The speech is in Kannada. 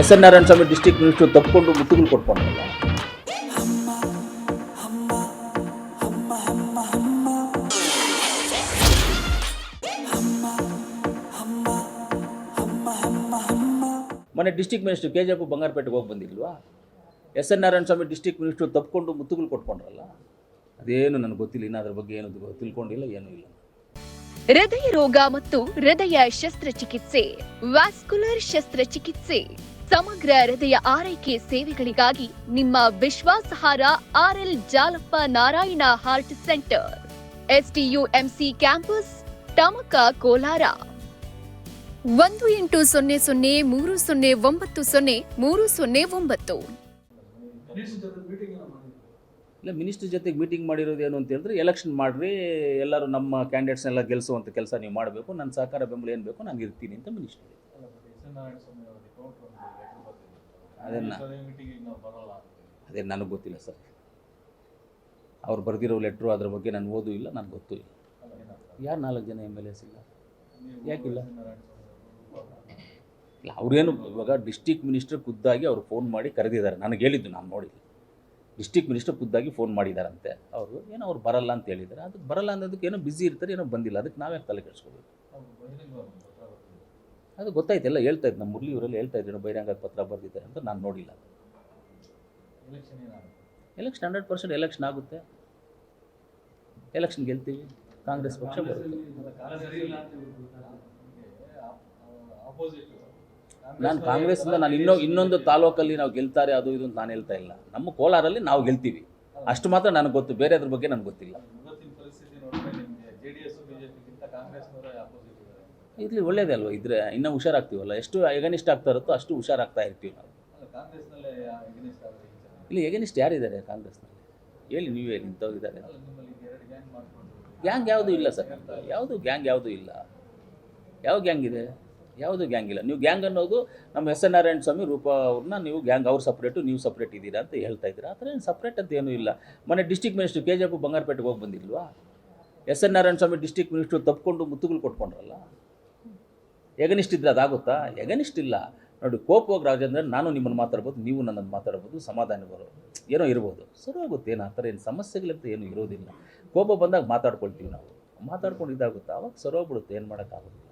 S N Narayana Swamy district minister ತಪ್ಪಿಕೊಂಡು ಮುತ್ತುಗಳು ಕೊಟ್ಕೊಂಡಲ್ಲ ಮೊನ್ನೆ district minister K J P ಬಂಗಾರಪೇಟೆಗೆ ಹೋಗಿ ಬಂದಿಲ್ವಾ? S N Narayana Swamy district minister ತಪ್ಪಿಕೊಂಡು ಮುತ್ತುಗಳು ಕೊಟ್ಕೊಂಡ್ರಲ್ಲ? ಅದೇನು ನನಗೆ ಗೊತ್ತಿಲ್ಲ, ಇನ್ನು ಅದ್ರ ಬಗ್ಗೆ ಏನು ತಿಳ್ಕೊಂಡಿಲ್ಲ, ಏನೂ ಇಲ್ಲ. ಹೃದಯ ರೋಗ ಮತ್ತು ಹೃದಯ ಶಸ್ತ್ರಚಿಕಿತ್ಸೆ ವ್ಯಾಸ್ಕುಲರ್ ಶಸ್ತ್ರಚಿಕಿತ್ಸೆ. ಸಮಗ್ರ ಹೃದಯ ಆರೈಕೆ ಸೇವೆಗಳಿಗಾಗಿ ನಿಮ್ಮ ವಿಶ್ವಾಸಾರ್ಹ RL Jalappa Narayana heart centre. SDUMC campus, Tamaka Kolar. ಒಂದು ಎಂಟು ಸೊನ್ನೆ ಸೊನ್ನೆ ಮೂರು ಸೊನ್ನೆ ಒಂಬತ್ತು ಸೊನ್ನೆ ಮೂರು ಸೊನ್ನೆ ಒಂಬತ್ತು. ಇಲ್ಲ, ಮಿನಿಸ್ಟರ್ ಜೊತೆಗೆ ಮೀಟಿಂಗ್ ಮಾಡಿರೋದು ಏನು ಅಂತ ಹೇಳಿದ್ರೆ ಎಲೆಕ್ಷನ್ ಮಾಡ್ರಿ, ಎಲ್ಲರೂ ನಮ್ಮ ಕ್ಯಾಂಡಿಡೇಟ್ಸ್ನೆಲ್ಲ ಗೆಲ್ಲಿಸುವಂಥ ಕೆಲಸ ನೀವು ಮಾಡಬೇಕು, ನನ್ನ ಸಹಕಾರ ಬೆಂಬಲ ಏನು ಬೇಕು ನಾನು ಇರ್ತೀನಿ ಅಂತ ಮಿನಿಸ್ಟರ್. ಅದನ್ನ ಅದೇ ನನಗೆ ಗೊತ್ತಿಲ್ಲ ಸರ್. ಅವ್ರು ಬರೆದಿರೋ ಲೆಟ್ರು ಅದ್ರ ಬಗ್ಗೆ ನಾನು ಓದು ಇಲ್ಲ ನನಗೆ ಗೊತ್ತು ಇಲ್ಲ. ಯಾರು ನಾಲ್ಕು ಜನ ಎಂ ಎಲ್ ಎಸ್ ಇಲ್ಲ? ಯಾಕಿಲ್ಲ? ಇಲ್ಲ, ಅವ್ರೇನು ಇವಾಗ ಡಿಸ್ಟಿಕ್ ಮಿನಿಸ್ಟರ್ ಖುದ್ದಾಗಿ ಅವ್ರು ಫೋನ್ ಮಾಡಿ ಕರೆದಿದ್ದಾರೆ. ನನಗೆ ಹೇಳಿದ್ದು ನಾನು ನೋಡಿ ಡಿಸ್ಟಿಕ್ ಮಿನಿಸ್ಟರ್ ಖುದ್ದಾಗಿ ಫೋನ್ ಮಾಡಿದಾರಂತೆ. ಅವರು ಏನೋ ಅವ್ರು ಬರಲ್ಲ ಅಂತ ಹೇಳಿದ್ದಾರೆ. ಅದಕ್ಕೆ ಬರಲ್ಲ ಅನ್ನೋದಕ್ಕೆ ಏನೋ ಬ್ಯುಸಿ ಇರ್ತಾರೆ, ಏನೋ ಬಂದಿಲ್ಲ. ಅದಕ್ಕೆ ನಾವೇ ತಲೆ ಕೆಡಿಸ್ಕೋಬೇಕು? ಅದು ಗೊತ್ತಾಯ್ತು ಎಲ್ಲ ಹೇಳ್ತಾ ಇದ್ದೆ ನಮ್ಮ ಮುರಳಿ ಇವರೆಲ್ಲ ಹೇಳ್ತಾ ಇದ್ರು ಬಹಿರಂಗ ಪತ್ರ ಬರೆದಿದ್ದಾರೆ ಅಂತ ನಾನು ನೋಡಿಲ್ಲ ಎಲೆಕ್ಷನ್ ಹಂಡ್ರೆಡ್ ಪರ್ಸೆಂಟ್ ಎಲೆಕ್ಷನ್ ಆಗುತ್ತೆ. ಎಲೆಕ್ಷನ್ ಗೆಲ್ತೀವಿ ಕಾಂಗ್ರೆಸ್ ಪಕ್ಷ ಬರುತ್ತೆ. ನಾನು ಕಾಂಗ್ರೆಸ್ಸಿಂದ ನಾನು ಇನ್ನೊ ಇನ್ನೊಂದು ತಾಲೂಕಲ್ಲಿ ನಾವು ಗೆಲ್ತಾರೆ ಅದು ಇದು ಅಂತ ನಾನು ಹೇಳ್ತಾ ಇಲ್ಲ. ನಮ್ಮ ಕೋಲಾರಲ್ಲಿ ನಾವು ಗೆಲ್ತೀವಿ. ಅಷ್ಟು ಮಾತ್ರ ನನಗೆ ಗೊತ್ತು ಬೇರೆ ಅದ್ರ ಬಗ್ಗೆ ನನಗೆ ಗೊತ್ತಿಲ್ಲ. ಇರಲಿ ಒಳ್ಳೇದೇ ಅಲ್ವಾ? ಇದ್ರೆ ಇನ್ನೂ ಹುಷಾರಾಗ್ತೀವಲ್ಲ? ಎಷ್ಟು ಎಗನಿಸ್ಟ್ ಆಗ್ತಾ ಇರುತ್ತೋ ಅಷ್ಟು ಹುಷಾರಾಗ್ತಾ ಇರ್ತೀವಿ ನಾವು. ಇಲ್ಲಿ ಎಗನಿಸ್ಟ್ ಯಾರಿದ್ದಾರೆ ಕಾಂಗ್ರೆಸ್ನಲ್ಲಿ? ಹೇಳಿ ನೀವೇ ನಿಂತೋಗಿದ್ದಾರೆ. ಗ್ಯಾಂಗ್ ಯಾವುದೂ ಇಲ್ಲ ಸರ್? ಯಾವುದು ಗ್ಯಾಂಗ್ ಯಾವುದೂ ಇಲ್ಲ? ಯಾವ ಗ್ಯಾಂಗ್ ಇದೆ? ಯಾವುದು ಗ್ಯಾಂಗ್ ಇಲ್ಲ? ನೀವು ಗ್ಯಾಂಗ್ ಅನ್ನೋದು ನಮ್ಮ ಎಸ್ ಎನ್ ನಾರಾಯಣ ಸ್ವಾಮಿ ರೂಪ ಅವ್ರನ್ನ ನೀವು ಗ್ಯಾಂಗ್ ಅವ್ರು ಸಪ್ರೇಟು ನೀವು ಸಪ್ರೇಟ್ ಇದ್ದೀರಾ ಅಂತ ಹೇಳ್ತಾ ಇದ್ದೀರಾ. ಆ ಥರ ಏನು ಸಪ್ರೇಟ್ ಅಂತ ಏನೂ ಇಲ್ಲ. ಮೊನ್ನೆ ಡಿಸ್ಟಿಕ್ ಮಿನಿಸ್ಟರ್ ಕೆ ಜೆ ಬಂಗಾರಪೇಟೆಗೆ ಹೋಗಿ ಬಂದಿಲ್ವಾ S N Narayana Swamy district minister ತಪ್ಪಿಕೊಂಡು ಮುತ್ತುಗಳು ಕೊಟ್ಕೊಂಡ್ರಲ್ಲ? ಎಗನಿಷ್ಠ ಇದ್ರೆ ಅದಾಗುತ್ತಾ? ಎಗನಿಸ್ಟ್ ಇಲ್ಲ ನೋಡಿ ಕೋಪವಾಗಿ ರಾಜೇಂದ್ರ, ನಾನು ನಿಮ್ಮನ್ನು ಮಾತಾಡ್ಬೋದು, ನೀವು ನನ್ನನ್ನು ಮಾತಾಡ್ಬೋದು, ಸಮಾಧಾನ ಬರೋದು ಏನೋ ಇರ್ಬೋದು. ಸರಿ ಹೋಗುತ್ತೆ, ಏನು ಆ ಥರ ಏನು ಸಮಸ್ಯೆಗಳಂತ ಏನೂ ಇರೋದಿಲ್ಲ. ಕೋಪ ಬಂದಾಗ ಮಾತಾಡ್ಕೊಳ್ತೀವಿ ನಾವು. ಮಾತಾಡ್ಕೊಂಡು ಇದಾಗುತ್ತೆ? ಅವಾಗ ಸರೋಗ್ಬಿಡುತ್ತೆ ಏನು ಮಾಡೋಕ್ಕಾಗುತ್ತೆ